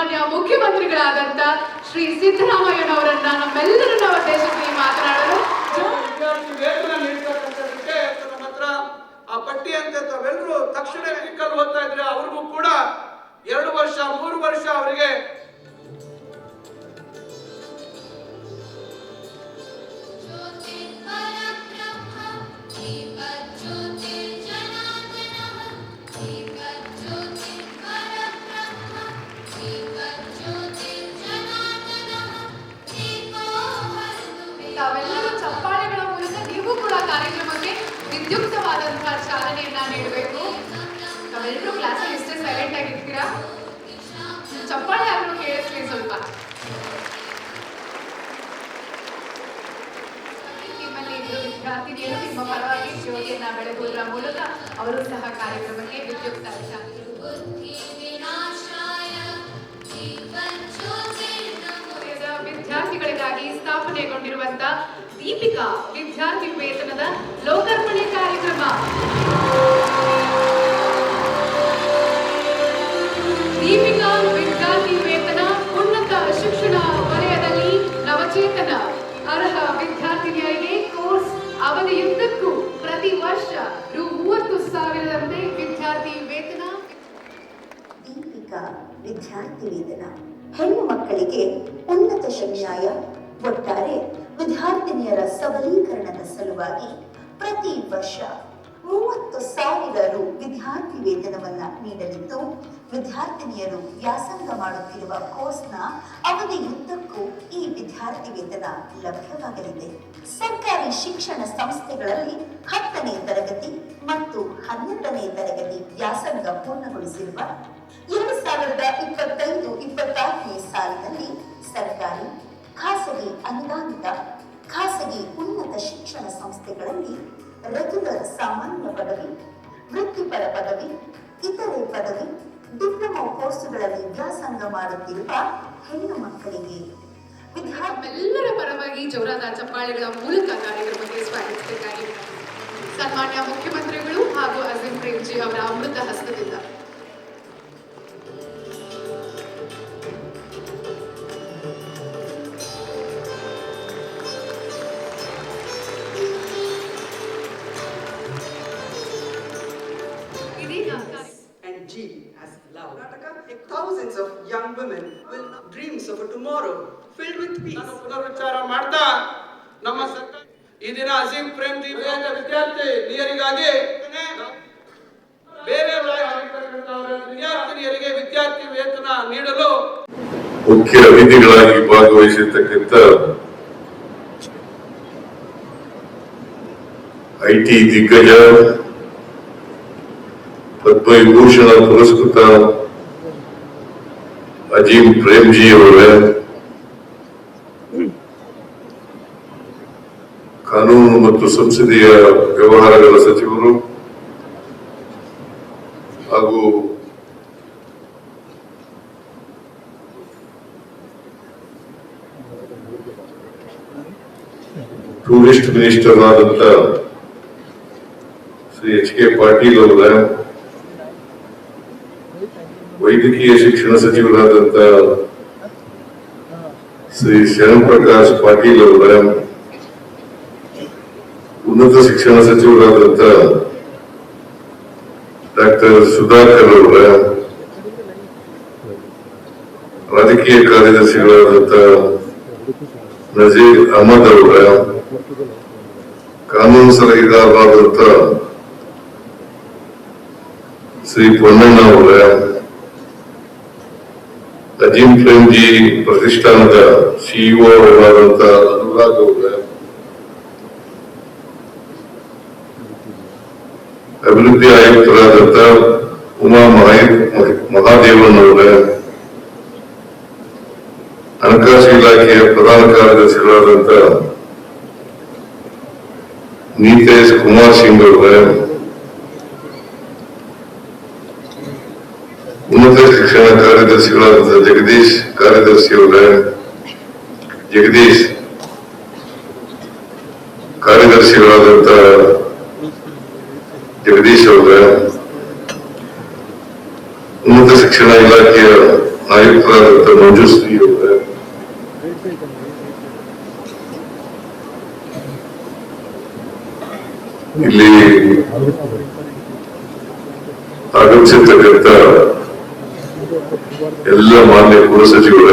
ಸನ್ಮಾನ್ಯ ಮುಖ್ಯಮಂತ್ರಿಗಳಾದಂತ ಶ್ರೀ ಸಿದ್ದರಾಮಯ್ಯನವರನ್ನ ನಮ್ಮೆಲ್ಲರನ್ನ ಉದ್ದೇಶಿಸಿ ಮಾತನಾಡಲು ಆ ಪಟ್ಟಿ ಅಂತ ತಾವೆಲ್ಲರೂ ತಕ್ಷಣ ಹೋಗ್ತಾ ಇದ್ರೆ ಅವ್ರಿಗೂ ಕೂಡ ಎರಡು ವರ್ಷ, ಮೂರು ವರ್ಷ ಅವರಿಗೆ ಚಾಲನೆಯನ್ನ ನೀಡಬೇಕು. ನಾವೆಲ್ಲರೂ ಕ್ಲಾಸಲ್ಲಿ ಇಷ್ಟೇ ಸೈಲೆಂಟ್ ಆಗಿರ್ತೀರಾ ಚಪ್ಪಾಳೆ ಆದ್ರೂ ಕೇಳಿಸ್ಲಿ ಸ್ವಲ್ಪ. ನಿಮ್ಮಲ್ಲಿ ಇಬ್ಬರು ವಿದ್ಯಾರ್ಥಿನಿಯರು ನಿಮ್ಮ ಪರವಾಗಿ ಜ್ಯೋತಿಯನ್ನ ಬೆಳಗುವುದರ ಮೂಲಕ ಅವರು ಸಹ ಕಾರ್ಯಕ್ರಮಕ್ಕೆ ವಿದ್ಯುಕ್ತ ದೀಪಿಕಾ ವಿದ್ಯಾರ್ಥಿ ವೇತನದ ಲೋಕಾರ್ಪಣೆ ಕಾರ್ಯಕ್ರಮ. ದೀಪಿಕಾ ವಿದ್ಯಾರ್ಥಿ ವೇತನ ಉನ್ನತ ಶಿಕ್ಷಣ ವಲಯದಲ್ಲಿ ನವಚೇತನ. ಅರ್ಹ ವಿದ್ಯಾರ್ಥಿನಿಯರಿಗೆ ಕೋರ್ಸ್ ಅವಧಿಯುದ್ದಕ್ಕೂ ಪ್ರತಿ ವರ್ಷ ರು ಮೂವತ್ತು ಸಾವಿರದಂತೆ ವಿದ್ಯಾರ್ಥಿ ವೇತನ. ದೀಪಿಕಾ ವಿದ್ಯಾರ್ಥಿ ವೇತನ ಹೆಣ್ಣು ಮಕ್ಕಳಿಗೆ ಉನ್ನತ ಶಿಕ್ಷಣ ಒಟ್ಟಾರೆ ವಿದ್ಯಾರ್ಥಿನಿಯರ ಸಬಲೀಕರಣದ ಸಲುವಾಗಿ ಪ್ರತಿ ವರ್ಷ ಮೂವತ್ತು ಸಾವಿರ ರು ವಿದ್ಯಾರ್ಥಿ ವೇತನವನ್ನ ನೀಡಲಿದ್ದು, ವಿದ್ಯಾರ್ಥಿನಿಯರು ವ್ಯಾಸಂಗ ಮಾಡುತ್ತಿರುವ ಕೋರ್ಸ್ನ ಅವಧಿಯುದ್ದಕ್ಕೂ ಈ ವಿದ್ಯಾರ್ಥಿ ವೇತನ ಲಭ್ಯವಾಗಲಿದೆ. ಸರ್ಕಾರಿ ಶಿಕ್ಷಣ ಸಂಸ್ಥೆಗಳಲ್ಲಿ ಹತ್ತನೇ ತರಗತಿ ಮತ್ತು ಹನ್ನೆರಡನೇ ತರಗತಿ ವ್ಯಾಸಂಗ ಪೂರ್ಣಗೊಳಿಸಿರುವ ಎರಡು ಸಾವಿರದ ಇಪ್ಪತ್ತೈದು, ಇಪ್ಪತ್ತಾರನೇ ಸಾಲಿನಲ್ಲಿ ಸರ್ಕಾರಿ ಖಾಸಗಿ ಅನುದಾನಿತ, ಖಾಸಗಿ ಉನ್ನತ ಶಿಕ್ಷಣ ಸಂಸ್ಥೆಗಳಲ್ಲಿ ರೆಗ್ಯುಲರ್ ಸಾಮಾನ್ಯ ಪದವಿ, ವೃತ್ತಿಪರ ಪದವಿ, ಇತರೆ ಪದವಿ, ಡಿಪ್ಲೊಮಾ ಕೋರ್ಸುಗಳಲ್ಲಿ ವ್ಯಾಸಂಗ ಮಾಡುತ್ತಿರುವ ಹೆಣ್ಣು ಮಕ್ಕಳಿಗೆ. ವಿದ್ಯಾರ್ಥಿ ಎಲ್ಲರ ಪರವಾಗಿ ಜೋರಾದ ಚಪ್ಪಾಳೆಗಳ ಮೂಲಕ ಕಾರ್ಯಕ್ರಮಕ್ಕೆ ಸ್ವಾಗತಿಸಬೇಕಾಗಿ ಸನ್ಮಾನ್ಯ ಮುಖ್ಯಮಂತ್ರಿಗಳು ಹಾಗೂ ಅಜಿಂ ಪ್ರೇಮ್ಜಿ ಅವರ ಅಮೃತ ಹಸ್ತದಿಂದ. Dreams of a tomorrow filled with peace. ಪುನರುಚ್ಚಾರ ಮಾಡ್ತಾ ನಮ್ಮ ಸರ್ಕಾರ ಈ ದಿನ ಅಜೀಂ ಪ್ರೇಮ್ ಜಿ ವೇದ ವಿದ್ಯಾರ್ಥಿ ನಿಯರಿಗಾಗಿ ಬೇರೆ ವಿದ್ಯಾರ್ಥಿನಿಯರಿಗೆ ವಿದ್ಯಾರ್ಥಿ ವೇತನ ನೀಡಲು ಮುಖ್ಯ ಅತಿಥಿಗಳಾಗಿ ಭಾಗವಹಿಸಿರ್ತಕ್ಕಂಥ ಐಟಿ ದಿಗ್ಗಜ ಪದ್ಮವಿಭೂಷಣ ಪುರಸ್ಕೃತ ಅಜೀಂ ಪ್ರೇಮ್ಜಿ ಅವರೇ ಕಾನೂನು ಮತ್ತು ಸಂಸದೀಯ ವ್ಯವಹಾರಗಳ ಸಚಿವರು ಹಾಗೂ ಟೂರಿಸ್ಟ್ ಮಿನಿಸ್ಟರ್ ಆದಂತ ಶ್ರೀ ಎಚ್ ಕೆ ಪಾಟೀಲ್ ಅವರ. ವೈದ್ಯಕೀಯ ಶಿಕ್ಷಣ ಸಚಿವರಾದಂತ ಶ್ರೀ ಶ್ಯಾಮಪ್ರಕಾಶ್ ಪಾಟೀಲ್ ಅವರ ಉನ್ನತ ಶಿಕ್ಷಣ ಸಚಿವರಾದಂತ ಡಾಕ್ಟರ್ ಸುಧಾಕರ್ ಅವರ ರಾಜಕೀಯ ಕಾರ್ಯದರ್ಶಿಗಳಾದಂತ ನಜೀರ್ ಅಹಮದ್ ಅವರ ಕಾನೂನು ಸಲಹೆಗಾರರಾದಂತ ಶ್ರೀ ಪೊನ್ನಣ್ಣ ಅವರ ಅಜೀಂ ಪ್ರೇಮ್ಜಿ ಪ್ರತಿಷ್ಠಾನದ ಸಿಇಒ ಅವರಾದಂತ ಅನುರಾಗ್ ಅವರ ಅಭಿವೃದ್ಧಿ ಆಯುಕ್ತರಾದಂತ ಉಮಾ ಮಹೇ ಮಹಾದೇವನ್ ಅವರ ಹಣಕಾಸು ಇಲಾಖೆಯ ಪ್ರಧಾನ ಕಾರ್ಯದರ್ಶಿಗಳಾದಂತ ನೀತೇಶ್ ಕುಮಾರ್ ಸಿಂಗ್ ಅವರ ಉನ್ನತ ಶಿಕ್ಷಣ ಜಗದೀಶ್ ಕಾರ್ಯದರ್ಶಿ ಅವರ ಜಗದೀಶ್ ಕಾರ್ಯದರ್ಶಿಗಳಾದಂತ ಜಗದೀಶ್ ಅವರ ಉನ್ನತ ಶಿಕ್ಷಣ ಇಲಾಖೆಯ ಆಯುಕ್ತರಾದಂಥ ಮಂಜುಶ್ರೀ ಅವರೇ. ಇಲ್ಲಿ ಆಗಮಿಸಿರ್ತಕ್ಕಂಥ ಎಲ್ಲ ಮಾನ್ಯ ಕುಲ ಸಚಿವರ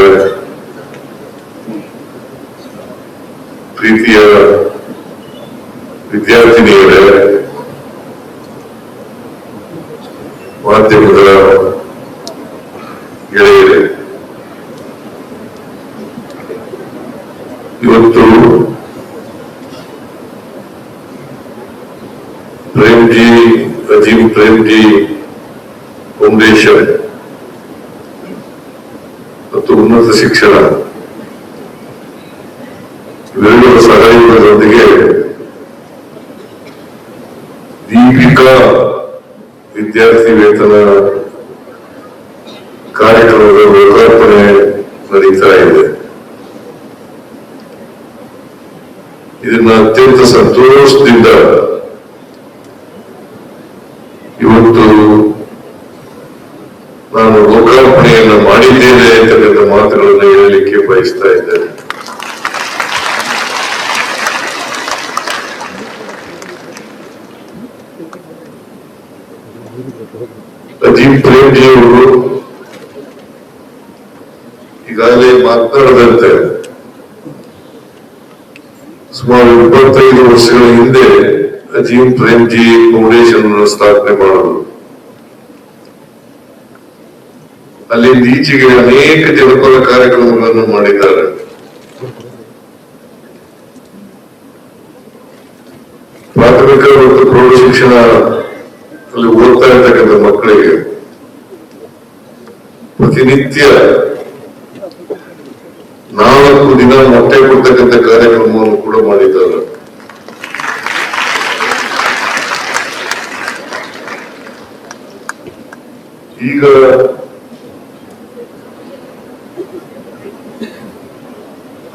ಪ್ರೀತಿಯ ವಿದ್ಯಾರ್ಥಿನಿಯರೇ ಮಾಧ್ಯಮದ ಗೆಳೆಯರೇ ಇವತ್ತು ಪ್ರೇಮ್ಜಿ ಅಜೀಮ್ ಪ್ರೇಮ್ಜಿ ಫೌಂಡೇಶನ್ ಮತ್ತು ಉನ್ನತ ಶಿಕ್ಷಣ. ಇವೆರಡರ ಸಹಯೋಗದೊಂದಿಗೆ ದೀಪಿಕಾ ವಿದ್ಯಾರ್ಥಿ ವೇತನ ಕಾರ್ಯಕ್ರಮದ ಲೋಕಾರ್ಪಣೆ ನಡೀತಾ ಇದೆ. ಇದನ್ನ ಅತ್ಯಂತ ಸಂತೋಷದಿಂದ ಇವತ್ತು ನಾನು ಲೋಕಾರ್ಪಣೆಯನ್ನು ಮಾಡಿದ್ದೇನೆ ಅಂತಕ್ಕಂಥ ಮಾತುಗಳನ್ನು ಹೇಳಲಿಕ್ಕೆ ಬಯಸ್ತಾ ಇದ್ದೇನೆ. ಅಜೀಮ್ ಪ್ರೇಮ್ಜಿ ಅವರು ಈಗಾಗಲೇ ಮಾತನಾಡದಂತೆ ಸುಮಾರು ಇಪ್ಪತ್ತೈದು ವರ್ಷಗಳ ಹಿಂದೆ ಅಜೀಮ್ ಪ್ರೇಮ್ಜಿ ಫೌಂಡೇಶನ್ ಸ್ಥಾಪನೆ ಮಾಡಿದ್ರು. ಅಲ್ಲಿ ಈಚೆಗೆ ಅನೇಕ ಜನಪದ ಕಾರ್ಯಕ್ರಮಗಳನ್ನು ಮಾಡಿದ್ದಾರೆ. ಪ್ರಾಥಮಿಕ ಮತ್ತು ಪ್ರೌಢ ಶಿಕ್ಷಣ ಅಲ್ಲಿ ಓದ್ತಾ ಇರ್ತಕ್ಕಂಥ ಮಕ್ಕಳಿಗೆ ಪ್ರತಿನಿತ್ಯ ನಾಲ್ಕು ದಿನ ಮೊಟ್ಟೆ ಕೊಡ್ತಕ್ಕಂಥ ಕಾರ್ಯಕ್ರಮವನ್ನು ಕೂಡ ಮಾಡಿದ್ದಾರೆ. ಈಗ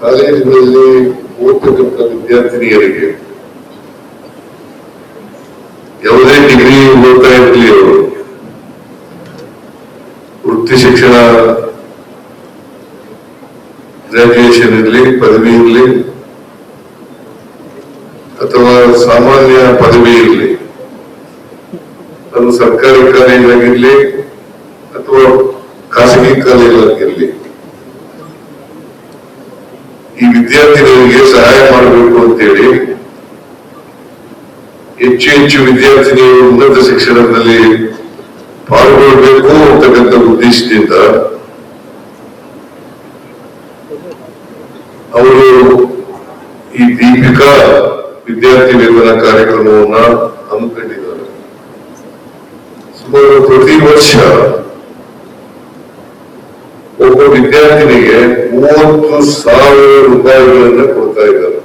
ಕಾಲೇಜುಗಳಲ್ಲಿ ಓದ್ತಕ್ಕಂಥ ವಿದ್ಯಾರ್ಥಿನಿಯರಿಗೆ ಯಾವುದೇ ಡಿಗ್ರಿ ಓದ್ತಾ ಇರಲಿ ಅವರು, ವೃತ್ತಿ ಶಿಕ್ಷಣ ಗ್ರಾಜುಯೇಷನ್ ಇರಲಿ, ಪದವಿ ಇರಲಿ, ಅಥವಾ ಸಾಮಾನ್ಯ ಪದವಿ ಇರಲಿ, ಅದು ಸರ್ಕಾರಿ ಕಾಲೇಜಾಗಿರ್ಲಿ ಅಥವಾ ಖಾಸಗಿ ಕಾಲೇಜಾಗಿರ್ಲಿ ಈ ವಿದ್ಯಾರ್ಥಿಗಳಿಗೆ ಸಹಾಯ ಮಾಡಬೇಕು ಅಂತೇಳಿ ಹೆಚ್ಚು ಹೆಚ್ಚು ವಿದ್ಯಾರ್ಥಿನಿಯರು ಉನ್ನತ ಶಿಕ್ಷಣದಲ್ಲಿ ಪಾಲ್ಗೊಳ್ಬೇಕು ಅಂತಕ್ಕಂಥ ಉದ್ದೇಶದಿಂದ ಅವರು ಈ ದೀಪಿಕಾ ವಿದ್ಯಾರ್ಥಿ ವೇತನ ಕಾರ್ಯಕ್ರಮವನ್ನ ಹಮ್ಮಿಕೊಂಡಿದ್ದಾರೆ. ಸುಮಾರು ಪ್ರತಿ ವರ್ಷ ಒಬ್ಬ ವಿದ್ಯಾರ್ಥಿನಿಗೆ ಮೂವತ್ತು ಸಾವಿರ ರೂಪಾಯಿಗಳನ್ನ ಕೊಡ್ತಾ ಇದ್ದಾರೆ.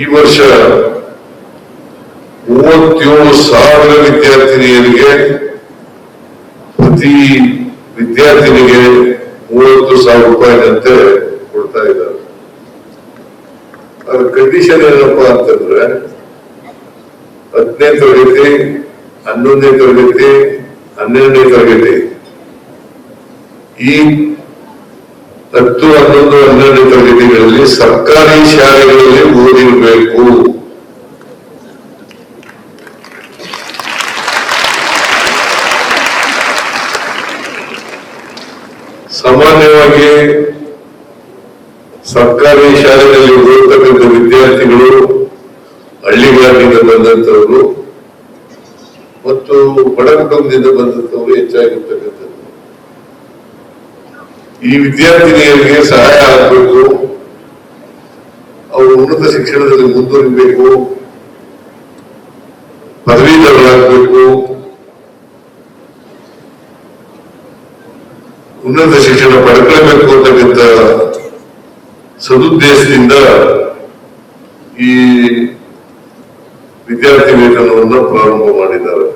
ಈ ವರ್ಷ ಮೂವತ್ತೇಳು ಸಾವಿರ ವಿದ್ಯಾರ್ಥಿನಿಯರಿಗೆ, ಪ್ರತಿ ವಿದ್ಯಾರ್ಥಿನಿಗೆ ಮೂವತ್ತು ಸಾವಿರ ರೂಪಾಯಿನಂತೆ ಕೊಡ್ತಾ ಇದ್ದಾರೆ. ಅದ್ರ ಕಂಡೀಷನ್ ಏನಪ್ಪಾ ಅಂತಂದ್ರೆ ಹತ್ತನೇ ತರಗತಿ, ಹನ್ನೊಂದನೇ ತರಗತಿ ಹನ್ನೆರಡನೇ ತರಗತಿ. ಈ ಹತ್ತು ಹನ್ನೊಂದು ಹನ್ನೆರಡನೇ ತರಗತಿಗಳಲ್ಲಿ ಸರ್ಕಾರಿ ಶಾಲೆಗಳಲ್ಲಿ ಓದಿರಬೇಕು. ಸಾಮಾನ್ಯವಾಗಿ ಸರ್ಕಾರಿ ಶಾಲೆಗಳಲ್ಲಿ ಓದತಕ್ಕಂಥ ವಿದ್ಯಾರ್ಥಿಗಳು ಹಳ್ಳಿಗಳಲ್ಲಿ ಬಂದಂತವರು ಮತ್ತು ಬಡ ಕುಟುಂಬದಿಂದ ಹೆಚ್ಚಾಗಿರ್ತಕ್ಕಂಥದ್ದು. ಈ ವಿದ್ಯಾರ್ಥಿನಿಯರಿಗೆ ಸಹಾಯ ಆಗಬೇಕು ಅವರು ಉನ್ನತ ಶಿಕ್ಷಣದಲ್ಲಿ ಮುಂದುವರಿಬೇಕು, ಪದವೀಧರರಾಗಬೇಕು, ಉನ್ನತ ಶಿಕ್ಷಣ ಪಡ್ಕೊಳ್ಬೇಕು ಅಂತಕ್ಕಂಥ ಸದುದ್ದೇಶದಿಂದ ಈ ವಿದ್ಯಾರ್ಥಿ ವೇತನವನ್ನು ಪ್ರಾರಂಭ ಮಾಡಿದ್ದಾರೆ.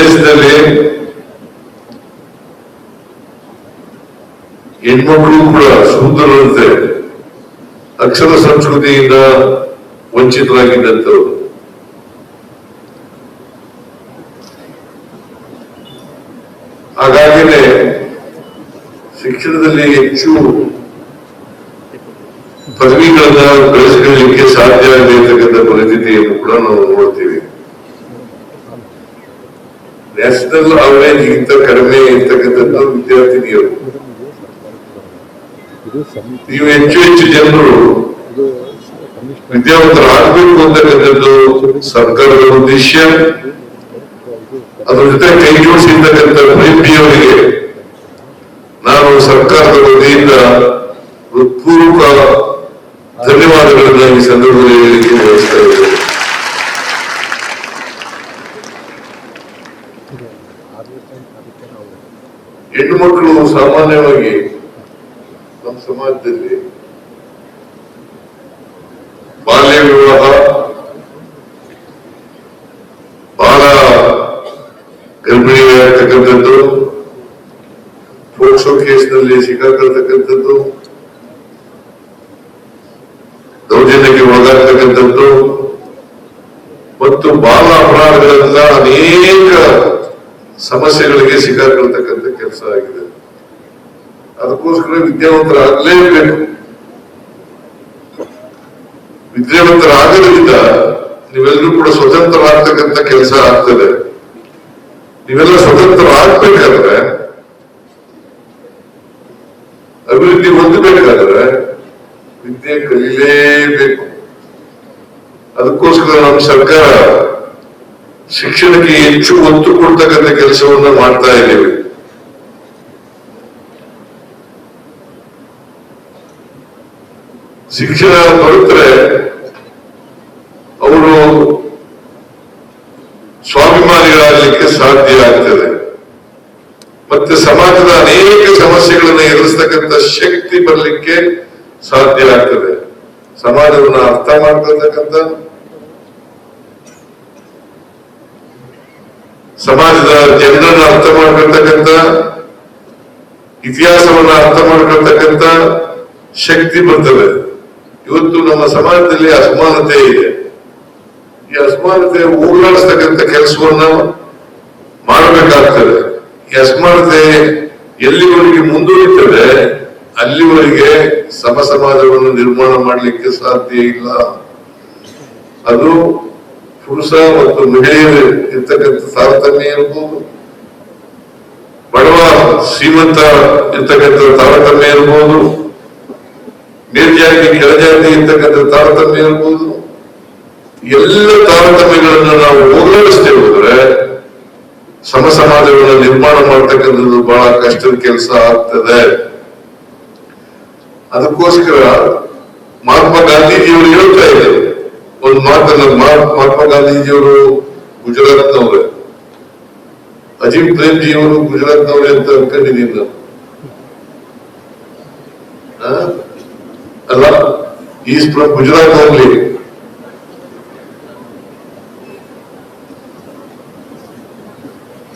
ದೇಶದಲ್ಲಿ ಹೆಣ್ಮಕ್ಳು ಕೂಡ ಸುಂದರರಂತೆ ಅಕ್ಷರ ಸಂಸ್ಕೃತಿಯಿಂದ ವಂಚಿತರಾಗಿದ್ದಂಥವ್ರು. ಹಾಗಾಗಿಯೇ ಶಿಕ್ಷಣದಲ್ಲಿ ಹೆಚ್ಚು ಪದವಿಗಳನ್ನ ಗಳಿಸಿಕೊಳ್ಳಲಿಕ್ಕೆ ಸಾಧ್ಯ ಇದೆ ನ್ಯಾಷನಲ್ ಅವರೇ ಗಿಂತ ಕಡಿಮೆ ಇರ್ತಕ್ಕಂಥದ್ದು ವಿದ್ಯಾರ್ಥಿನಿಯರು. ನೀವು ಹೆಚ್ಚು ಹೆಚ್ಚು ಜನರು ವಿದ್ಯಾವಂತರಾಗಬೇಕು ಅಂತಕ್ಕಂಥದ್ದು ಸರ್ಕಾರದ ಉದ್ದೇಶ. ಅದ್ರ ಜೊತೆ ಕೈ ಜೋಡಿಸಿರ್ತಕ್ಕಂಥ ನಾನು ಸರ್ಕಾರದ ವತಿಯಿಂದ ಹೃತ್ಪೂರ್ವಕ ಧನ್ಯವಾದಗಳನ್ನ ಈ ಸಂದರ್ಭದಲ್ಲಿ ಹೇಳಲಿಕ್ಕೆ ಬಯಸ್ತಾ ಇದ್ದೇನೆ ಹೆಣ್ಣು ಮಕ್ಕಳು ಸಾಮಾನ್ಯವಾಗಿ ನಮ್ಮ ಸಮಾಜದಲ್ಲಿ ಬಾಲ್ಯ ವಿವಾಹ ಬಹಳ ಗರ್ಭಿಣಿಯಾಗ್ತಕ್ಕಂಥದ್ದು ಪೋಕ್ಸೋ ಕೇಸ್ನಲ್ಲಿ ಸಿಕ್ಕಾಕೊಳ್ತಕ್ಕಂಥದ್ದು ಸಮಸ್ಯೆಗಳಿಗೆ ಸಿಗಾಕೊಳ್ತಕ್ಕಂಥ ಕೆಲಸ ಆಗಿದೆ. ಅದಕ್ಕೋಸ್ಕರ ವಿದ್ಯಾವಂತರಾಗಲೇಬೇಕು. ವಿದ್ಯಾವಂತರಾಗೋದ್ರಿಂದ ನೀವೆಲ್ಲರೂ ಕೂಡ ಸ್ವತಂತ್ರರಾಗ್ತಕ್ಕಂಥ ಕೆಲಸ ಆಗ್ತದೆ. ನೀವೆಲ್ಲ ಸ್ವತಂತ್ರರಾಗ್ಬೇಕಾದ್ರೆ, ಅಭಿವೃದ್ಧಿ ಹೊಂದಬೇಕಾದ್ರೆ ವಿದ್ಯೆ ಕಲೀಲೇಬೇಕು. ಅದಕ್ಕೋಸ್ಕರ ನಮ್ಮ ಸರ್ಕಾರ ಶಿಕ್ಷಣಕ್ಕೆ ಹೆಚ್ಚು ಒತ್ತು ಕೊಡ್ತಕ್ಕಂಥ ಕೆಲಸವನ್ನ ಮಾಡ್ತಾ ಇದ್ದೇವೆ. ಶಿಕ್ಷಣ ಬರುತ್ತೆ ಅವರು ಸ್ವಾಭಿಮಾನಿಗಳಾಗಲಿಕ್ಕೆ ಸಾಧ್ಯ ಆಗ್ತದೆ. ಮತ್ತೆ ಸಮಾಜದ ಅನೇಕ ಸಮಸ್ಯೆಗಳನ್ನು ಎದುರಿಸ್ತಕ್ಕಂಥ ಶಕ್ತಿ ಬರಲಿಕ್ಕೆ ಸಾಧ್ಯ ಆಗ್ತದೆ. ಸಮಾಜವನ್ನು ಅರ್ಥ ಮಾಡ್ಕೊಳ್ತಕ್ಕಂಥ ಸಮಾಜದ ಜನರನ್ನು ಅರ್ಥ ಮಾಡ್ಕೊಳ್ತಕ್ಕಂಥ, ಇತಿಹಾಸವನ್ನ ಅರ್ಥ ಮಾಡ್ಕೊಳ್ತಕ್ಕಂಥ ಶಕ್ತಿ ಬರ್ತದೆ ಇವತ್ತು ನಮ್ಮ ಸಮಾಜದಲ್ಲಿ ಅಸಮಾನತೆ ಇದೆ. ಈ ಅಸಮಾನತೆ ಹೋಗಲಾಡಿಸ್ತಕ್ಕಂಥ ಕೆಲಸವನ್ನ ಮಾಡಬೇಕಾಗ್ತದೆ. ಈ ಅಸಮಾನತೆ ಎಲ್ಲಿವರೆಗೆ ಮುಂದುವರಿತದೆ, ಅಲ್ಲಿವರೆಗೆ ಸಮ ಸಮಾಜವನ್ನು ನಿರ್ಮಾಣ ಮಾಡಲಿಕ್ಕೆ ಸಾಧ್ಯ ಇಲ್ಲ. ಅದು ಪುರುಷ ಮತ್ತು ಮಹಿಳೆಯರು ಇರ್ತಕ್ಕಂಥ ತಾರತಮ್ಯ ಇರಬಹುದು ಬಡವ ಶ್ರೀಮಂತ ಇರ್ತಕ್ಕಂಥ ತಾರತಮ್ಯ ಇರಬಹುದು ಮೇಲ್ಜಾತಿ, ಕೆಳಜಾತಿ ಇರ್ತಕ್ಕಂಥ ತಾರತಮ್ಯ ಇರಬಹುದು ಎಲ್ಲ ತಾರತಮ್ಯಗಳನ್ನು ನಾವು ಹೋಗಲಾಡಿಸ್ತೇ ಹೋದ್ರೆ ಸಮ ನಿರ್ಮಾಣ ಮಾಡ್ತಕ್ಕಂಥದ್ದು ಬಹಳ ಕಷ್ಟದ ಕೆಲಸ ಆಗ್ತದೆ. ಅದಕ್ಕೋಸ್ಕರ ಮಹಾತ್ಮ ಗಾಂಧೀಜಿಯವರು ಹೇಳ್ತಾ ಇದ್ದಾರೆ ಒಂದು ಮಹಾ- ಮಹಾತ್ಮ ಗಾಂಧೀಜಿಯವರು ಗುಜರಾತ್ನವ್ರೆ. ಅಜಿತ್ ಪ್ರೇಮ್ಜಿಯವರು ಗುಜರಾತ್ನವ್ರೆ ಅಂತ ಅನ್ಕೊಂಡಿದ್ದೀನಿ ನಾನು? ಅಲ್ಲ, ಈಸ್ ಫ್ರಮ್ ಗುಜರಾತ್ ಓನ್ಲಿ.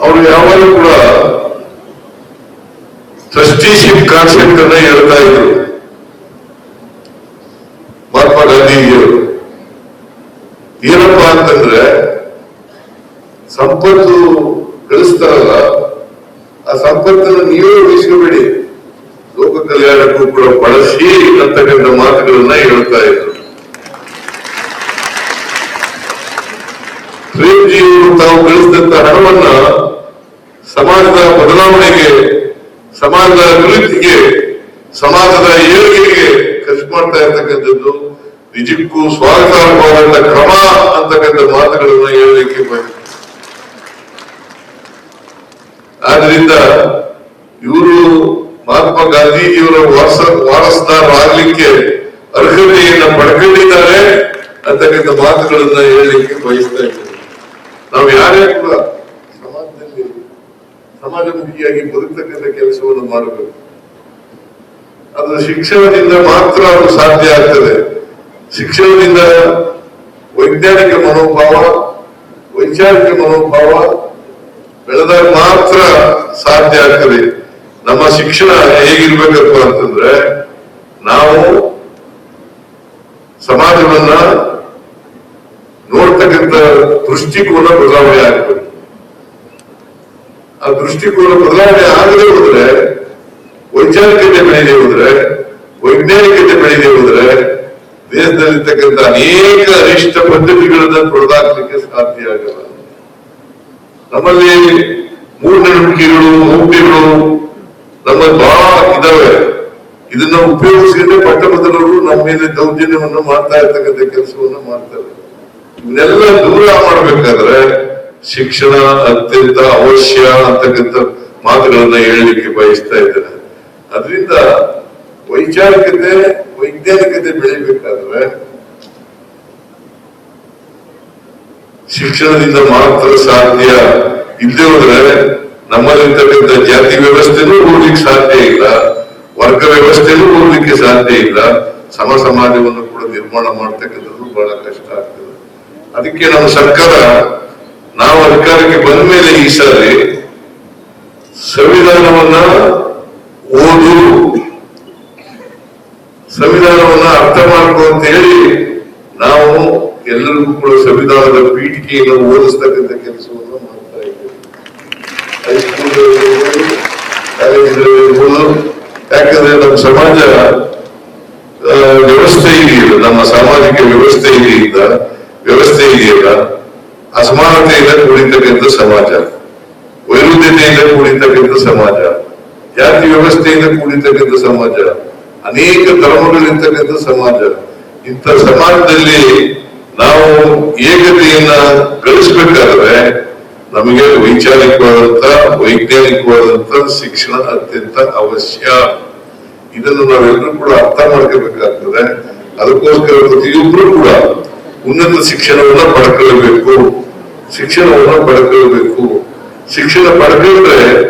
ಅವರು ಯಾವಾಗಲೂ ಕೂಡ ಟ್ರಸ್ಟಿಶಿಪ್ ಕಾನ್ಸೆಪ್ಟ್ ಅನ್ನ ಹೇಳ್ತಾ ಇದ್ರು ಮಹಾತ್ಮ ಗಾಂಧೀಜಿಯವರು ಏನಪ್ಪಾ ಅಂತಂದ್ರೆ, ಸಂಪತ್ತು ಗಳಿಸ್ತಾರಲ್ಲ ಆ ಸಂಪತ್ತನ್ನು ನೀವೇ ಉಳಿಸ್ಕೋಬೇಡಿ. ಲೋಕ ಕಲ್ಯಾಣಕ್ಕೂ ಕೂಡ ಬಳಸಿ ಅಂತಕ್ಕಂಥ ಮಾತುಗಳನ್ನ ಹೇಳ್ತಾ ಇದ್ರು. ಪ್ರೇಮ್ಜಿಯವರು ತಾವು ಗಳಿಸಿದಂತ ಹಣವನ್ನ ಸಮಾಜದ ಬದಲಾವಣೆಗೆ, ಸಮಾಜದ ಅಭಿವೃದ್ಧಿಗೆ, ಸಮಾಜದ ಏಳಿಗೆಗೆ ಖರ್ಚು ಮಾಡ್ತಾ ಇರ್ತಕ್ಕಂಥದ್ದು ನಿಜಕ್ಕೂ ಸ್ವಾಗತಾರ್ಹವಾದಂತ ಕ್ರಮ ಅಂತಕ್ಕಂಥ ಮಾತುಗಳನ್ನು ಹೇಳಲಿಕ್ಕೆ. ಆದ್ರಿಂದ ಇವರು ಮಹಾತ್ಮ ಗಾಂಧೀಜಿಯವರ ವಾರಸ ವಾರಸದಾರರಾಗ್ಲಿಕ್ಕೆ ಅರ್ಹತೆಯನ್ನ ಪಡ್ಕೊಂಡಿದ್ದಾರೆ ಅಂತಕ್ಕಂಥ ಮಾತುಗಳನ್ನ ಹೇಳಲಿಕ್ಕೆ ಬಯಸ್ತಾ ಇದ್ದೇವೆ ನಾವು ಯಾರೇ ಕೂಡ ಸಮಾಜದಲ್ಲಿ ಸಮಾಜಮುಖಿಯಾಗಿ ಬದುಕ್ತಕ್ಕಂಥ ಕೆಲಸವನ್ನು ಮಾಡಬೇಕು ಅದು ಶಿಕ್ಷಣದಿಂದ ಮಾತ್ರ ಅದು ಸಾಧ್ಯ ಆಗ್ತದೆ ಶಿಕ್ಷಣದಿಂದ ವೈಜ್ಞಾನಿಕ ಮನೋಭಾವ, ವೈಚಾರಿಕ ಮನೋಭಾವ ಬೆಳೆದಾಗ ಮಾತ್ರ ಸಾಧ್ಯ ಆಗ್ತದೆ. ನಮ್ಮ ಶಿಕ್ಷಣ ಹೇಗಿರ್ಬೇಕಪ್ಪ ಅಂತಂದ್ರೆ, ನಾವು ಸಮಾಜವನ್ನ ನೋಡ್ತಕ್ಕಂಥ ದೃಷ್ಟಿಕೋನ ಬದಲಾವಣೆ ಆಗಬೇಕು ಆ ದೃಷ್ಟಿಕೋನ ಬದಲಾವಣೆ ಆಗದೆ ಹೋದ್ರೆ, ವೈಚಾರಿಕತೆ ಬೆಳೆದೇ ಹೋದ್ರೆ, ವೈಜ್ಞಾನಿಕತೆ ಬೆಳೆದೇ ಹೋದ್ರೆ ದೇಶದಲ್ಲಿರ್ತಕ್ಕಂಥ ಅನೇಕ ಅನಿಷ್ಟ ಪದ್ಧತಿಗಳನ್ನ ತೊಡೆದಾಕ್ಲಿಕ್ಕೆ ಸಾಧ್ಯ ಆಗಲ್ಲ ನಮ್ಮಲ್ಲಿ ಮೂಢನಂಬಿಕೆಗಳು ಮೌಢ್ಯಗಳು ನಮ್ಮ ಬಹಳ ಇದಾವೆ. ಇದನ್ನ ಉಪಯೋಗಿಸಿದ್ರೆ ಪಟ್ಟಭದ್ರರು ನಮ್ಮ ಮೇಲೆ ದೌರ್ಜನ್ಯವನ್ನು ಮಾಡ್ತಾ ಇರ್ತಕ್ಕಂಥ ಕೆಲಸವನ್ನ ಮಾಡ್ತಾರೆ. ಇವನ್ನೆಲ್ಲ ದೂರ ಮಾಡ್ಬೇಕಾದ್ರೆ ಶಿಕ್ಷಣ ಅತ್ಯಂತ ಅವಶ್ಯ ಅಂತಕ್ಕಂಥ ಮಾತುಗಳನ್ನ ಹೇಳಲಿಕ್ಕೆ ಬಯಸ್ತಾ ಇದ್ದೇನೆ. ಅದರಿಂದ ವೈಚಾರಿಕತೆ, ವೈಜ್ಞಾನಿಕತೆ ಬೆಳಿಬೇಕಾದ್ರೆ ಶಿಕ್ಷಣದಿಂದ ಮಾತ್ರ ಸಾಧ್ಯ ಇಲ್ಲದೆ ಹೋದ್ರೆ ನಮ್ಮಲ್ಲಿರ್ತಕ್ಕಂಥ ಜಾತಿ ವ್ಯವಸ್ಥೆನೂ ಹೋಗ್ಲಿಕ್ಕೆ ಸಾಧ್ಯ ಇಲ್ಲ, ವರ್ಗ ವ್ಯವಸ್ಥೆನೂ ಹೋಗ್ಲಿಕ್ಕೆ ಸಾಧ್ಯ ಇಲ್ಲ, ಸಮ ಸಮಾಜವನ್ನು ಕೂಡ ನಿರ್ಮಾಣ ಮಾಡ್ತಕ್ಕಂಥದ್ದು ಬಹಳ ಕಷ್ಟ ಆಗ್ತದೆ. ಅದಕ್ಕೆ ನಮ್ಮ ಸರ್ಕಾರ, ನಾವು ಅಧಿಕಾರಕ್ಕೆ ಬಂದ ಮೇಲೆ ಈ ಸಾರಿ ಸಂವಿಧಾನವನ್ನ ಸಂವಿಧಾನವನ್ನ ಅರ್ಥ ಮಾಡ್ಕೋ ಅಂತ ಹೇಳಿ ನಾವು ಎಲ್ಲರಿಗೂ ಕೂಡ ಸಂವಿಧಾನದ ಪೀಠಿಕೆಯನ್ನು ಓದಿಸ್ತಕ್ಕಂಥ ಕೆಲಸವನ್ನು ಮಾಡ್ತಾ ಇದ್ದೇವೆ. ಯಾಕಂದ್ರೆ ನಮ್ಮ ಸಮಾಜ ವ್ಯವಸ್ಥೆ ಇದೆಯಲ್ಲ, ನಮ್ಮ ಸಾಮಾಜಿಕ ವ್ಯವಸ್ಥೆ ಇದೆಯಿಂದ, ವ್ಯವಸ್ಥೆ ಇದೆಯಲ್ಲ, ಅಸಮಾನತೆಯಿಂದ ಕೂಡಿರ್ತಕ್ಕಂಥ ಸಮಾಜ. ವೈರುಧ್ಯತೆಯಿಂದ ಕೂಡಿರ್ತಕ್ಕಂಥ ಸಮಾಜ. ಜಾತಿ ವ್ಯವಸ್ಥೆಯಿಂದ ಕೂಡಿರ್ತಕ್ಕಂಥ ಸಮಾಜ. ಅನೇಕ ಧರ್ಮಗಳಿರ್ತಕ್ಕಂಥ ಸಮಾಜ. ಇಂಥ ಸಮಾಜದಲ್ಲಿ ನಾವು ಏಕತೆಯನ್ನ ಗಳಿಸ್ಬೇಕಾದ್ರೆ ನಮಗೆ ವೈಚಾರಿಕವಾದಂತ ವೈಜ್ಞಾನಿಕವಾದಂತ ಶಿಕ್ಷಣ ಅತ್ಯಂತ ಅವಶ್ಯ. ಇದನ್ನು ನಾವೆಲ್ಲರೂ ಕೂಡ ಅರ್ಥ ಮಾಡ್ಕೋಬೇಕಾಗ್ತದೆ. ಅದಕ್ಕೋಸ್ಕರ ಪ್ರತಿಯೊಬ್ಬರು ಕೂಡ ಉನ್ನತ ಶಿಕ್ಷಣವನ್ನ ಪಡ್ಕೊಳ್ಬೇಕು. ಶಿಕ್ಷಣವನ್ನ ಪಡ್ಕೊಳ್ಬೇಕು. ಶಿಕ್ಷಣ ಪಡ್ಕೊಂಡ್ರೆ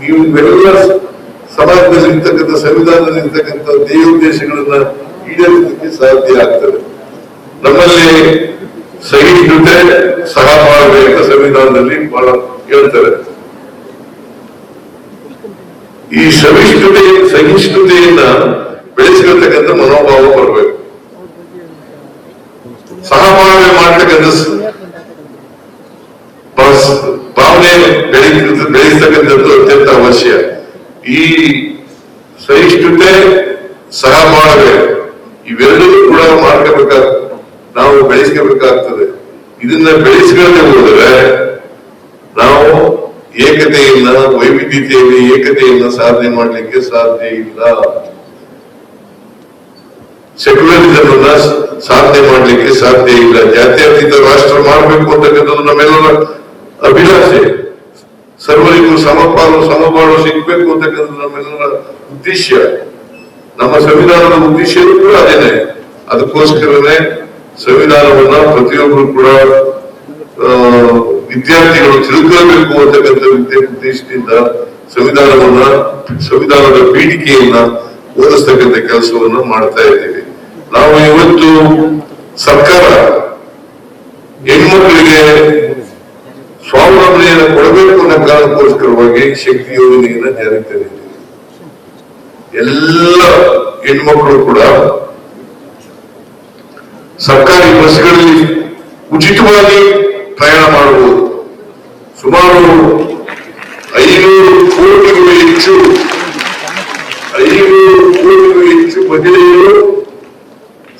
ನೀವು ಇವೆಲ್ಲ ಸಮಾಜದಲ್ಲಿ ಇರ್ತಕ್ಕಂಥ ಸಂವಿಧಾನದಲ್ಲಿ ಇರ್ತಕ್ಕಂಥ ದೇವೋದ್ದೇಶಗಳನ್ನ ಈಡೇರಿಸಲಿಕ್ಕೆ ಸಾಧ್ಯ ಆಗ್ತದೆ. ನಮ್ಮಲ್ಲಿ ಸಹಿಷ್ಣುತೆ ಸಹ ಮಾಡಬೇಕು ಸಂವಿಧಾನದಲ್ಲಿ ಬಹಳ ಹೇಳ್ತಾರೆ. ಈ ಸಹಿಷ್ಣುತೆ, ಸಹಿಷ್ಣುತೆಯನ್ನ ಬೆಳೆಸಿರತಕ್ಕಂಥ ಮನೋಭಾವ ಬರಬೇಕು. ಸಹಬಾಳ್ವೆ ಮಾಡ್ತಕ್ಕಂಥ ಭಾವನೆ ಬೆಳಿ ಬೆಳೆಸ್ತಕ್ಕಂಥದ್ದು ಅತ್ಯಂತ ಅವಶ್ಯ. ಈ ಸಹಿಷ್ಣುತೆ ಸಹಬಾಳ್ವೆ ಇವೆರಡೂ ಕೂಡ ಮಾಡ್ಕೋಬೇಕಾಗ ನಾವು ಬೆಳೆಸ್ಕೋಬೇಕಾಗ್ತದೆ. ಇದನ್ನ ಬೆಳೆಸ್ಕೊಳ್ಳದೆ ಹೋದರೆ ನಾವು ಏಕತೆಯನ್ನ, ವೈವಿಧ್ಯತೆಯಲ್ಲಿ ಏಕತೆಯನ್ನ ಸಾಧನೆ ಮಾಡಲಿಕ್ಕೆ ಸಾಧ್ಯ ಇಲ್ಲ. ಸೆಕ್ಯುಲರಿಸಮ್ ಅನ್ನ ಸಾಧನೆ ಮಾಡಲಿಕ್ಕೆ ಸಾಧ್ಯ ಇಲ್ಲ. ಜಾತ್ಯತೀತ ರಾಷ್ಟ್ರ ಮಾಡಬೇಕು ಅಂತಕ್ಕಂಥದ್ದು ನಮ್ಮೆಲ್ಲರ ಅಭಿಲಾಷೆ. ಸರ್ವರಿಗೂ ಸಮಪಾಲು ಸಮಬಾಳು ಸಿಗ್ಬೇಕು ಅಂತಕ್ಕಂಥ ನಮ್ಮೆಲ್ಲರ ಉದ್ದೇಶ. ನಮ್ಮ ಸಂವಿಧಾನದ ಉದ್ದೇಶವೂ ಕೂಡ ಅದೇನೆ. ಅದಕ್ಕೋಸ್ಕರನೇ ಸಂವಿಧಾನವನ್ನ ಪ್ರತಿಯೊಬ್ಬರು ಕೂಡ ವಿದ್ಯಾರ್ಥಿಗಳು ತಿಳ್ಕೊಳ್ಬೇಕು ಅಂತಕ್ಕಂಥ ಉದ್ದೇ- ಉದ್ದೇಶದಿಂದ ಸಂವಿಧಾನವನ್ನ, ಸಂವಿಧಾನದ ಪೀಠಿಕೆಯನ್ನ ಓದಿಸ್ತಕ್ಕಂಥ ಕೆಲಸವನ್ನ ಮಾಡ್ತಾ ಇದ್ದೀವಿ. ನಾವು ಇವತ್ತು ಸರ್ಕಾರ ಹೆಣ್ಮಕ್ಳಿಗೆ ಸ್ವಾವಲಂಬನೆಯನ್ನು ಕೊಡಬೇಕು ಅನ್ನೋ ಕಾರಣಕ್ಕೋಸ್ಕರವಾಗಿ ಶಕ್ತಿ ಯೋಜನೆಯನ್ನ ಜಾರಿಗೆ ತಂದಿದ್ದೀವಿ ಎಲ್ಲ ಹೆಣ್ಮಕ್ಳು ಕೂಡ ಸರ್ಕಾರಿ ಬಸ್ಗಳಲ್ಲಿ ಉಚಿತವಾಗಿ ಪ್ರಯಾಣ ಮಾಡಬಹುದು. ಸುಮಾರು ಐನೂರು ಕೋಟಿಗೂ ಹೆಚ್ಚು, ಐನೂರು ಕೋಟಿಗೂ ಹೆಚ್ಚು ಮಹಿಳೆಯರು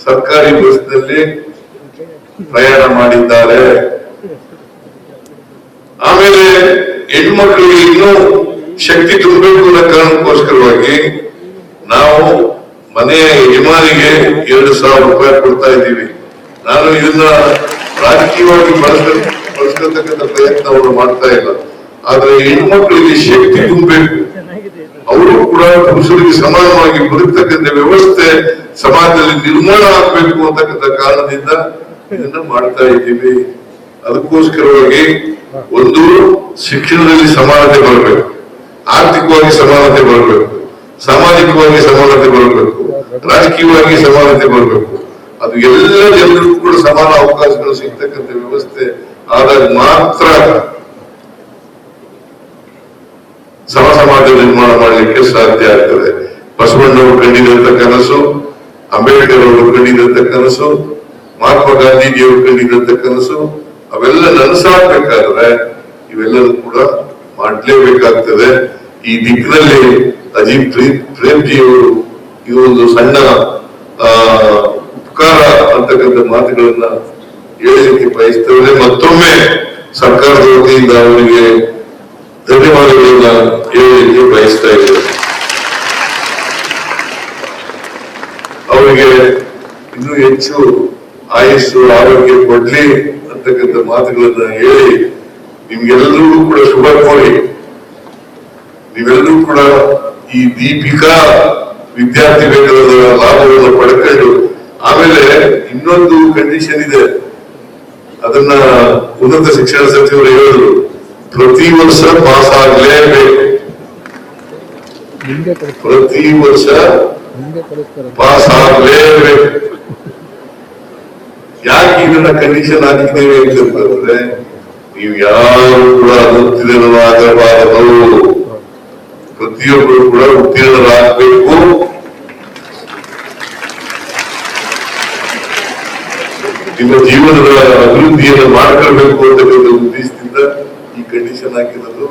ಸರ್ಕಾರಿ ಬಸ್ನಲ್ಲಿ ಪ್ರಯಾಣ ಮಾಡಿದ್ದಾರೆ ಆಮೇಲೆ ಹೆಣ್ಮಕ್ಳಿಗೆ ಇನ್ನೂ ಶಕ್ತಿ ತುಂಬಬೇಕು ಅನ್ನೋ ಕಾರಣಕ್ಕೋಸ್ಕರವಾಗಿ ನಾವು ಮನೆಯ ಯಜಮಾನಿಗೆ ಎರಡು ಸಾವಿರ ರೂಪಾಯಿ ಕೊಡ್ತಾ ಇದ್ದೀವಿ. ನಾನು ಇದನ್ನ ರಾಜಕೀಯವಾಗಿ ಬಳಸ್ಕ, ಬಳಸ್ಕೊಳ್ತಕ್ಕಂಥ ಪ್ರಯತ್ನವನ್ನು ಮಾಡ್ತಾ ಇಲ್ಲ. ಆದ್ರೆ ಹೆಣ್ಮಕ್ಳಿಗೆ ಶಕ್ತಿ ತುಂಬಬೇಕು. ಅವರು ಕೂಡ ಪುರುಷರಿಗೆ ಸಮಾನವಾಗಿ ಬದುಕ್ತಕ್ಕಂಥ ವ್ಯವಸ್ಥೆ ಸಮಾಜದಲ್ಲಿ ನಿರ್ಮಾಣ ಆಗ್ಬೇಕು ಅಂತಕ್ಕಂಥ ಕಾರಣದಿಂದ ಇದನ್ನ ಮಾಡ್ತಾ ಇದ್ದೀವಿ. ಅದಕ್ಕೋಸ್ಕರವಾಗಿ ಒಂದು ಶಿಕ್ಷಣದಲ್ಲಿ ಸಮಾನತೆ ಬರಬೇಕು. ಆರ್ಥಿಕವಾಗಿ ಸಮಾನತೆ ಬರಬೇಕು. ಸಾಮಾಜಿಕವಾಗಿ ಸಮಾನತೆ ಬರಬೇಕು. ರಾಜಕೀಯವಾಗಿ ಸಮಾನತೆ ಬರಬೇಕು. ಅದು ಎಲ್ಲ ಜನರಿಗೂ ಕೂಡ ಸಮಾನ ಅವಕಾಶಗಳು ಸಿಗ್ತಕ್ಕಂಥ ವ್ಯವಸ್ಥೆ. ಆದಾಗ ಮಾತ್ರ ಸಮ ಸಮಾಜ ನಿರ್ಮಾಣ ಮಾಡಲಿಕ್ಕೆ ಸಾಧ್ಯ ಆಗ್ತದೆ. ಬಸವಣ್ಣವರು ಕಂಡಿದಂತ ಕನಸು, ಅಂಬೇಡ್ಕರ್ ಅವರು ಕಂಡಿದಂತ ಕನಸು, ಮಹಾತ್ಮ ಗಾಂಧೀಜಿಯವರು ಕಂಡಿದಂತ ಕನಸು ಅವೆಲ್ಲ ನನಸಾಗ್ಬೇಕಾದ್ರೆ ಇವೆಲ್ಲವೂ ಕೂಡ ಮಾಡ್ಲೇಬೇಕಾಗ್ತದೆ. ಈ ದಿಕ್ಕಿನಲ್ಲಿ ಅಜಿತ್ ಪ್ರೇಮ್ ಪ್ರೇಮ್ಜಿ ಅವರು ಈ ಒಂದು ಸಣ್ಣ ಉಪಕಾರ ಅಂತಕ್ಕಂಥ ಮಾತುಗಳನ್ನ ಹೇಳಲಿಕ್ಕೆ ಬಯಸ್ತೇವೆ. ಮತ್ತೊಮ್ಮೆ ಸರ್ಕಾರದ ವತಿಯಿಂದ ಅವರಿಗೆ ಧನ್ಯವಾದಗಳನ್ನ ಹೇಳಲಿಕ್ಕೆ ಬಯಸ್ತಾ ಇದ್ದೇವೆ ಅವರಿಗೆ ಇನ್ನೂ ಹೆಚ್ಚು ಆಯಸ್ಸು, ಆರೋಗ್ಯ ಕೊಡ್ಲಿ. ಅಂತಕ್ಕಂಥ ಮಾತುಗಳನ್ನ ಹೇಳಿ ನಿಮ್ಗೆಲ್ಲರಿಗೂ ಕೂಡ ಶುಭ ಕೋರಿ. ನೀವೆಲ್ಲರೂ ಕೂಡ ಈ ದೀಪಿಕಾ ವಿದ್ಯಾರ್ಥಿ ವೇತನದ ಲಾಭವನ್ನು ಪಡ್ಕೊಂಡು ಆಮೇಲೆ ಇನ್ನೊಂದು ಕಂಡೀಷನ್ ಇದೆ. ಅದನ್ನ ಉನ್ನತ ಶಿಕ್ಷಣ ಸಚಿವರು ಹೇಳಿದ್ರು. ಪ್ರತಿ ವರ್ಷ ಪಾಸ್ ಆಗ್ಲೇಬೇಕು. ಪ್ರತಿ ವರ್ಷ ಪಾಸ್ ಆಗ್ಲೇಬೇಕು. ಯಾಕೆ ಇದನ್ನ ಕಂಡೀಷನ್ ಹಾಕಿದ್ದೇವೆ ಅಂತಂದ್ರೆ ನೀವು ಯಾರು ಕೂಡ ಉತ್ತೀರ್ಣರಾಗಬಾರದು ಪ್ರತಿಯೊಬ್ಬರು ಕೂಡ ಉತ್ತೀರ್ಣರಾಗಬೇಕು. ನಿಮ್ಮ ಜೀವನದ ಅಭಿವೃದ್ಧಿಯನ್ನು ಮಾಡ್ಕೊಳ್ಬೇಕು ಅಂತಕ್ಕಂಥ ಉದ್ದೇಶದಿಂದ ಈ ಕಂಡೀಷನ್ ಹಾಕಿರೋದು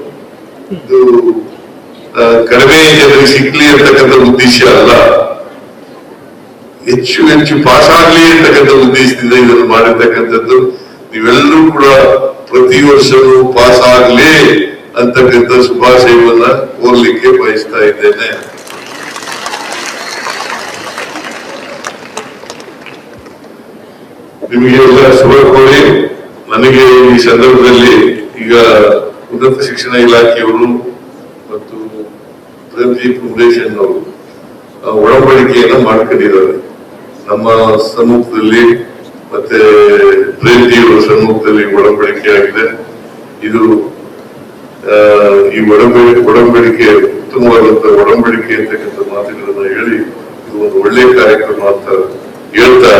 ಇದು ಕಡಿಮೆ ಜನರಿಗೆ ಸಿಗ್ಲಿ ಅಂತಕ್ಕಂಥ ಉದ್ದೇಶ ಅಲ್ಲ. ಹೆಚ್ಚು ಹೆಚ್ಚು ಪಾಸ್ ಆಗಲಿ ಅಂತಕ್ಕಂಥ ಉದ್ದೇಶದಿಂದ ಇದನ್ನು ಮಾಡಿರ್ತಕ್ಕಂಥದ್ದು. ನೀವೆಲ್ಲರೂ ಕೂಡ ಪ್ರತಿ ವರ್ಷವೂ ಪಾಸ್ ಆಗಲಿ ಅಂತಕ್ಕಂಥ ಶುಭಾಶಯವನ್ನ ಕೋರ್ಲಿಕ್ಕೆ ಬಯಸ್ತಾ ಇದ್ದೇನೆ. ನಿಮಗೆ ಎಲ್ಲ ಶುಭ ಕೋರಿ, ನನಗೆ ಈ ಸಂದರ್ಭದಲ್ಲಿ ಈಗ ಉನ್ನತ ಶಿಕ್ಷಣ ಇಲಾಖೆಯವರು ಮತ್ತು ಪ್ರದೀಪ್ ಫೌಂಡೇಶನ್ ಅವರು ಒಡಂಬಡಿಕೆಯನ್ನ ಮಾಡ್ಕೊಂಡಿದ್ದಾರೆ. ನಮ್ಮ ಸಮ್ಮುಖದಲ್ಲಿ ಮತ್ತೆ ಪ್ರೇಮ್ಜಿಯವರ ಸಮ್ಮುಖದಲ್ಲಿ ಒಡಂಬಡಿಕೆ ಆಗಿದೆ ಇದು ಈ ಒಡಂಬಡಿಕೆ ಒಡಂಬಡಿಕೆ ಉತ್ತಮವಾದಂತಹ ಒಡಂಬಡಿಕೆ ಅಂತಕ್ಕಂಥ ಮಾತುಗಳನ್ನ ಹೇಳಿ ಇದು ಒಂದು ಒಳ್ಳೆಯ ಕಾರ್ಯಕ್ರಮ ಅಂತ ಹೇಳ್ತಾ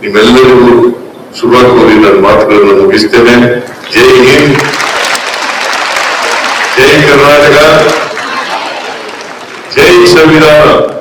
ನಿಮ್ಮೆಲ್ಲರಿಗೂ ಶುಭ ಕೋರಿ ನನ್ನ ಮಾತುಗಳನ್ನು ಮುಗಿಸ್ತೇನೆ. ಜೈ ಹಿಂದ್. ಜೈ ಕರ್ನಾಟಕ. ಜೈ ಸಂವಿಧಾನ.